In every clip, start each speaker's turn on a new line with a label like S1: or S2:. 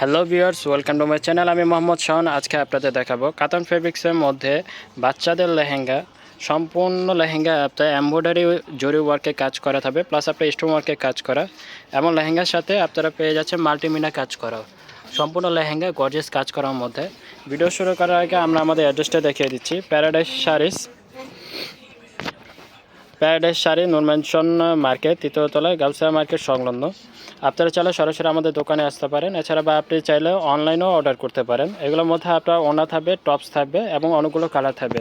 S1: Hello viewers welcome to my channel আমি মোহাম্মদ শাহন আজকে আপনাদের দেখাবো কাতান ফেব্রিক্সের মধ্যে বাচ্চাদের লেহেঙ্গা। সম্পূর্ণ লেহেঙ্গা আপনার এমব্রয়ডারি জরি ওয়ার্কে কাজ করা থাকবে প্লাস আপনার স্টোন ওয়ার্কে কাজ করা। এবং লেহেঙ্গার সাথে আপনারা পেয়ে যাচ্ছেন মাল্টিমিনা কাজ করা। সম্পূর্ণ লেহেঙ্গা গর্জেস কাজ করার মধ্যে। ভিডিও শুরু করার আগে আমরা আমাদের অ্যাড্রেসটা দেখিয়ে দিচ্ছি। Paradise saris Paradise sari Noor Mansion market তৃতীয়তলায় Gausia market সংলগ্ন। আপনারা চাইলে সরাসরি আমাদের দোকানে আসতে পারেন। এছাড়া বা আপনি চাইলে অনলাইনেও অর্ডার করতে পারেন। এগুলোর মধ্যে আপনার ওনা থাকবে টপস থাকবে এবং অনেকগুলো কালার থাকবে।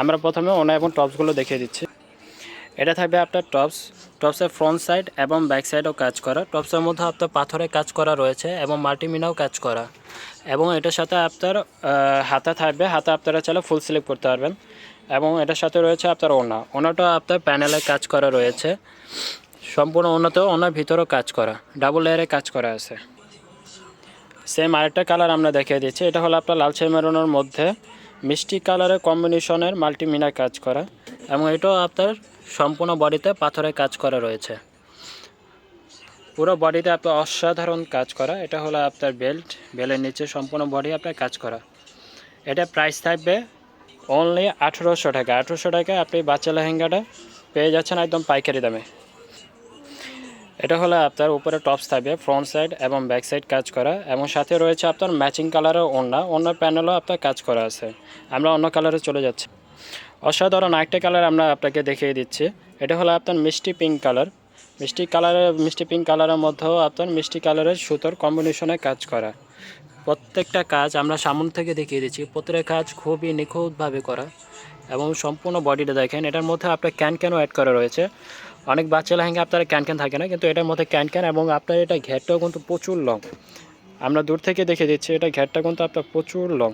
S1: আমরা প্রথমে ওনা এবং টপসগুলো দেখিয়ে দিচ্ছি। এটা থাকবে আপনার টপস টপসের ফ্রন্ট সাইড এবং ব্যাক সাইডও কাজ করা। টপসের মধ্যে আপনার পাথরে কাজ করা রয়েছে এবং মাল্টিমিনাও কাজ করা। এবং এটার সাথে আপনার হাতা থাকবে। হাতা আপনারা চাইলে ফুল স্লিপ করতে পারবেন। এবং এটার সাথে রয়েছে আপনার ওনা। ওনাটা আপনার প্যানেলে কাজ করা রয়েছে। সম্পূর্ণ উন্নত, ওনার ভিতরেও কাজ করা ডাবল লেয়ারে কাজ করা আছে। সেম আরেকটা কালার আমরা দেখিয়ে দিচ্ছি, এটা হলো আপনার লাল ছাই মেরুনের মধ্যে মিষ্টি কালারের কম্বিনেশনের মাল্টিমিনা কাজ করা এবং এটাও আপনার সম্পূর্ণ বডিতে পাথরের কাজ করা রয়েছে। পুরো বডিতে আপনার অসাধারণ কাজ করা, এটা হলো আপনার বেল্ট বেলের নিচে সম্পূর্ণ বডি আপনার কাজ করা। এটা প্রাইস থাকবে অনলি আঠেরোশো টাকা, আঠেরোশো টাকায় আপনি বাচ্চা লেহেঙ্গাটা পেয়ে যাচ্ছেন একদম পাইকারি দামে। এটা হলো আপনার উপরে টপস থাকবে ফ্রন্ট সাইড এবং ব্যাক সাইড কাজ করা। এবং সাথে রয়েছে আপনার ম্যাচিং কালারের ওড়না। অন্য প্যানেলও আপনার কাজ করা আছে। আমরা অন্য কালারে চলে যাচ্ছি। অসাধারণ আরেকটা কালার আমরা আপনাকে দেখিয়ে দিচ্ছি। এটা হলো আপনার মিষ্টি পিঙ্ক কালার মিষ্টি কালারের মিষ্টি পিঙ্ক কালারের মধ্যেও আপনার মিষ্টি কালারের সুতোর কম্বিনেশনে কাজ করা। প্রত্যেকটা কাজ আমরা সামনে থেকে দেখিয়ে দিচ্ছি। প্রত্যেকটা কাজ খুবই নিখুঁতভাবে করা। এবং সম্পূর্ণ বডিটা দেখেন। এটার মধ্যে আপনার ক্যান ক্যানও অ্যাড করা রয়েছে। অনেক বাচ্চা লেহেঙ্গা আপনার ক্যান ক্যান থাকে না, কিন্তু এটার মধ্যে ক্যান ক্যান এবং আপনার এটা ঘেরটাও কিন্তু প্রচুর লং আমরা দূর থেকে দেখে দিচ্ছি, এটা ঘেরটা কিন্তু আপনার প্রচুর লং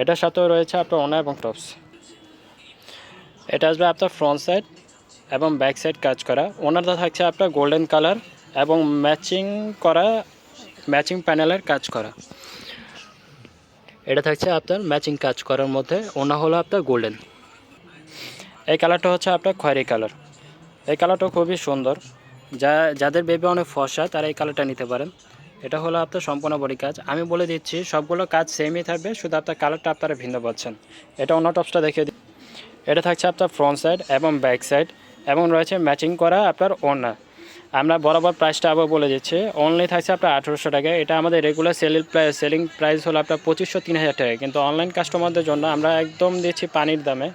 S1: এটার সাথেও রয়েছে আপনার ওনা এবং টপস এটা আসবে আপনার ফ্রন্ট সাইড এবং ব্যাক সাইড কাজ করা। ওনারটা থাকছে আপনার গোল্ডেন কালার এবং ম্যাচিং করা ম্যাচিং প্যানেলের কাজ করা। এটা থাকছে আপনার ম্যাচিং কাজ করার মধ্যে, ওনা হলো আপনার গোল্ডেন এই কালারটা হচ্ছে আপনার খয়েরি কালার এই কালারটা খুবই সুন্দর। যা, যাদের বেবি অনেক ফসা, তারা এই কালারটা নিতে পারেন। এটা হলো আপনার সম্পূর্ণ বডি কাজ। আমি বলে দিচ্ছি, সবগুলো কাজ সেমই থাকবে, শুধু আপনার কালারটা আপনারা ভিন্ন পাচ্ছেন। এটা অন্য টপসটা দেখিয়ে দিই। এটা থাকছে আপনার ফ্রন্ট সাইড এবং ব্যাক সাইড এবং রয়েছে ম্যাচিং করা আপনার ওনা আমরা বরাবর প্রাইসটা আবার বলে দিচ্ছি অনলি থাকছে আপনার আঠেরোশো টাকা। এটা আমাদের রেগুলার সেলিং সেলিং প্রাইস হলো আপনার পঁচিশশো, তিন হাজার টাকা। কিন্তু অনলাইন কাস্টমারদের জন্য আমরা একদম দিচ্ছি পানির দামে।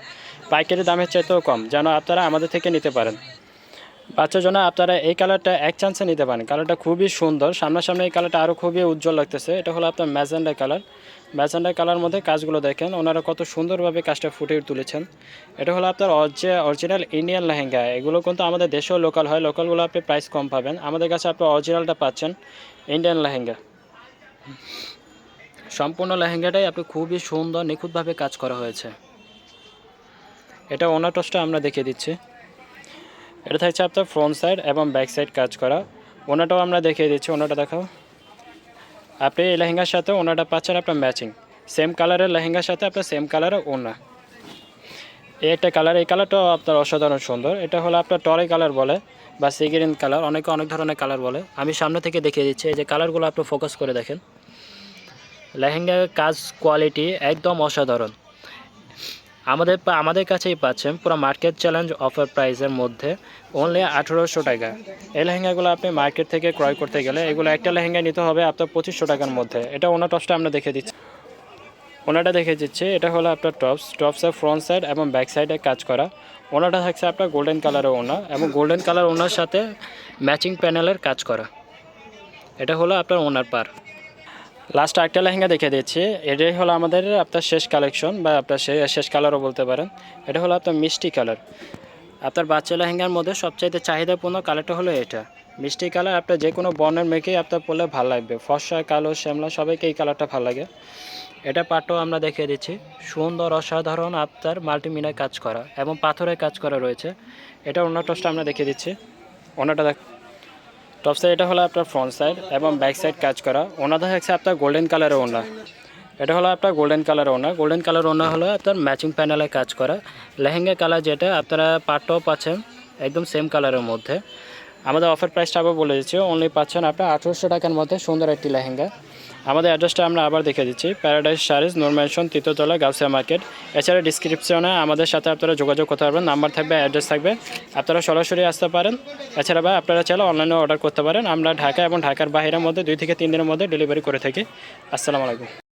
S1: পাইকারি দামের চাইতেও কম, যেন আপনারা আমাদের থেকে নিতে পারেন। বাচ্চার জন্য আপনারা এই কালারটা এক চান্সে নিতে পারেন। কালারটা খুবই সুন্দর। সামনাসামনি এই কালারটা আরও খুবই উজ্জ্বল লাগতেছে। এটা হলো আপনার ম্যাজেন্ডা কালার ম্যাজেন্ডা কালার মধ্যে কাজগুলো দেখেন, ওনারা কত সুন্দরভাবে কাজটা ফুটিয়ে তুলেছেন। এটা হলো আপনার অরিজিনাল ইন্ডিয়ান লেহেঙ্গা। এগুলো কিন্তু আমাদের দেশেও লোকাল হয়। লোকালগুলো আপনি প্রাইস কম পাবেন। আমাদের কাছে আপনি অরিজিনালটা পাচ্ছেন ইন্ডিয়ান লেহেঙ্গা। সম্পূর্ণ লেহেঙ্গাটাই আপনি খুবই সুন্দর, নিখুঁতভাবে কাজ করা হয়েছে। এটা ওনার টসটা আমরা দেখিয়ে দিচ্ছি। এটা থাকছে আপনার ফ্রন্ট সাইড এবং ব্যাক সাইড কাজ করা। ওনাটাও আমরা দেখিয়ে দিচ্ছি, ওনাটা দেখাও। আপনি এই লেহেঙ্গার সাথে ওনাটা পাচ্ছেন আপনার ম্যাচিং সেম কালারের লেহেঙ্গার সাথে আপনার সেম কালারের ওনা। এই একটা কালার এই কালারটাও আপনার অসাধারণ সুন্দর। এটা হলো আপনার টরে কালার বলে বা সিগ্রিন কালার অনেকে অনেক ধরনের কালার বলে। আমি সামনে থেকে দেখিয়ে দিচ্ছি, এই যে কালারগুলো আপনি ফোকাস করে দেখেন। লেহেঙ্গার কাজ কোয়ালিটি একদম অসাধারণ। আমাদের আমাদের কাছেই পাচ্ছেন পুরো মার্কেট চ্যালেঞ্জ অফার প্রাইসের মধ্যে। অনলি আঠেরোশো টাকা। এই লেহেঙ্গাগুলো আপনি মার্কেট থেকে ক্রয় করতে গেলে এগুলো একটা লেহেঙ্গা নিতে হবে আপনার পঁচিশশো টাকার মধ্যে। এটা ওনার টপসটা আমরা দেখে দিচ্ছি। ওনাটা দেখে দিচ্ছি, এটা হলো আপনার টপস টপসের ফ্রন্ট সাইড এবং ব্যাক সাইডে কাজ করা। ওনাটা থাকছে আপনার গোল্ডেন কালারের ওনা এবং গোল্ডেন কালার ওনার সাথে ম্যাচিং প্যানেলের কাজ করা। এটা হলো আপনার ওনার পার। লাস্ট একটা লেহেঙ্গা দেখে দিচ্ছি। এটাই হলো আমাদের আপনার শেষ কালেকশন বা আপনার শেষ কালারও বলতে পারেন। এটা হলো আপনার মিষ্টি কালার আপনার বাচ্চা লেহেঙ্গার মধ্যে সবচাইতে চাহিদাপূর্ণ কালারটা হলো এটা। মিষ্টি কালার আপনার যে কোনো বর্ণের মেয়েকেই আপনার পরলে ভালো লাগবে। ফর্সা, কালো, শ্যামলা, সবাইকে এই কালারটা ভালো লাগে। এটা পাটও আমরা দেখিয়ে দিচ্ছি। সুন্দর, অসাধারণ আপনার মাল্টিমিনায় কাজ করা এবং পাথরের কাজ করা রয়েছে। এটা অন্য টসটা আমরা দেখিয়ে দিচ্ছি। অন্যটা দেখ টপ সাইড এটা হলো আপনার ফ্রন্ট সাইড এবং ব্যাক সাইড কাজ করা। ওনাদের থাকছে আপনার গোল্ডেন কালারের ওনার এটা হলো আপনার গোল্ডেন কালার ওনার গোল্ডেন কালার ওনার হলো আপনার ম্যাচিং প্যানেলে কাজ করা। লেহেঙ্গা কালার যেটা আপনারা পাটটাও পাচ্ছেন, একদম সেম কালারের মধ্যে। আমাদের অফার প্রাইসটা আবার বলে দিচ্ছি। অনলি পাচ্ছেন আপনার আঠেরোশো টাকার মধ্যে সুন্দর একটি লেহেঙ্গা। আমাদের অ্যাড্রেসটা আমরা আবার দেখে দিচ্ছি। প্যারাডাইস শারিজ নোরমেশন তৃতীয়তলা গাউসিয়া মার্কেট এছাড়া ডিসক্রিপশনে আমাদের সাথে আপনারা যোগাযোগ করতে পারবেন নাম্বার থাকবে অ্যাড্রেস থাকবে। আপনারা সরাসরি আসতে পারেন। এছাড়া বা আপনারা চাইলে অনলাইনে অর্ডার করতে পারেন। আমরা ঢাকা এবং ঢাকার বাইরের মধ্যে দুই থেকে তিন দিনের মধ্যে ডেলিভারি করে থাকি। আসসালামু আলাইকুম।